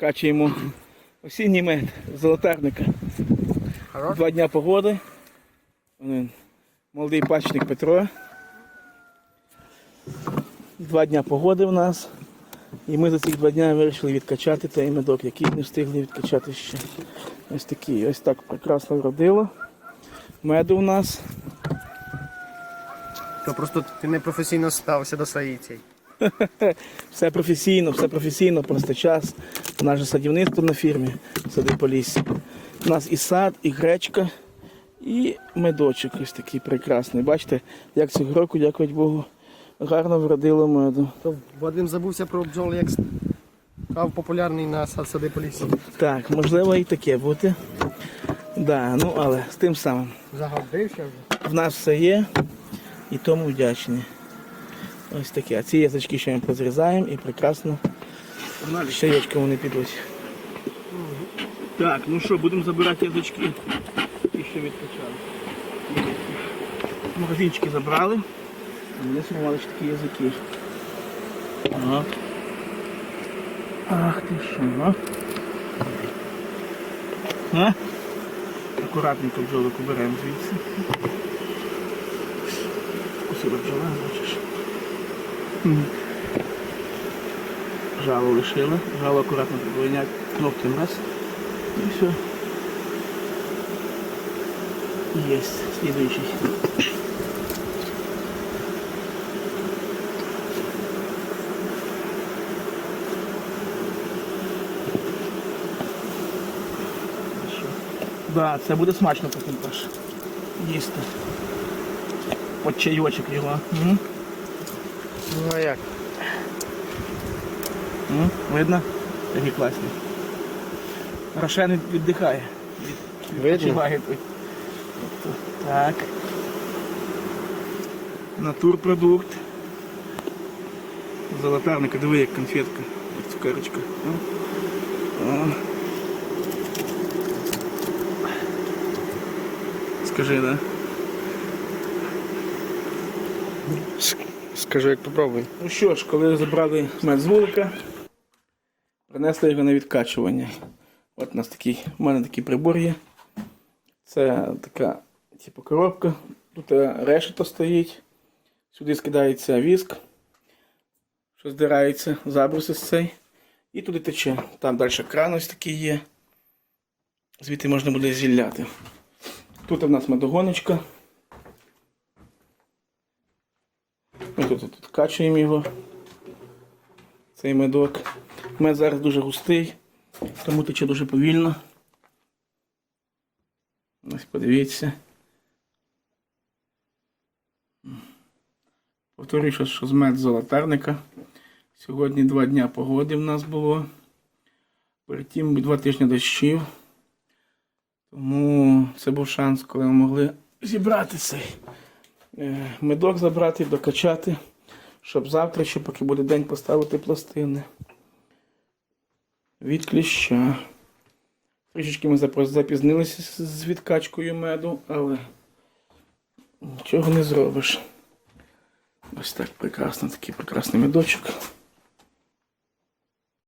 Качаємо осінній мед з золотарника. Хорош? Два дня погоди. Молодий пачник Петро. Два дня погоди в нас. І ми за ці два дня вирішили відкачати той медок, який не встигли відкачати ще. Ось такий. Ось так прекрасно вродило. Меду в нас. То просто ти не професійно стався до своєї цієї. Все професійно, все професійно, просто час. У нас же садівництво на фірмі сади по лісі. У нас і сад, і гречка, і медочок ось такий прекрасний. Бачите, як цього року, дякувати Богу, гарно вродило меду. То Вадим забувся про бджол, як став популярний на сад сади по лісі. Так, можливо і таке бути. Да, ну але з тим самим. Загадився вже. В нас все є і тому вдячні. Ось таке. А ці язички ще ми позрізаємо і прекрасно ще ячком вони підуть. Так, ну що, будемо забирати язички. І ще відкачали. Магазинчики забрали. А Вони сформували ще такі язики. Ага. Ах ти що, а? А? Акуратненько бджолок уберемо звідси. Вкусила бджола, бачиш. Жало лишила. Жало акуратно виняти ногтем раз. І все. Есть. Следующий. Да, це буде смачно потім теж. Їсти. Под чайочок його. Ну а як? М? Видно? Такі класні. Рошен віддихає. Відпочиває тут. Тобто, Так. Натурпродукт. Золотарника, диви як конфетка, як цукерочка. Скажи, да? Скажи, як попробуй. Ну що ж, коли забрали мед з вулика, принесли його на відкачування. От у нас такий, у мене такий прибор є. Це така типу, коробка. Тут е, решето стоїть. Сюди скидається віск, що здирається, забрус із цей. І туди тече. Там далі кран ось такий є. Звідти можна буде зілляти. Тут у нас медогоночка. Ми тут, тут качуємо його. Цей медок. Мед зараз дуже густий, тому тече дуже повільно. Ось подивіться. Повторюю, що, з мед золотарника. Сьогодні два дня погоди в нас було. Перед тим два тижні дощів. Тому це був шанс, коли ми могли зібрати цей е, медок забрати, докачати, щоб завтра, ще поки буде день, поставити пластини. Від кліща. Трішечки ми запізнилися з- відкачкою меду, але нічого не зробиш. Ось так прекрасно, такий прекрасний медочок.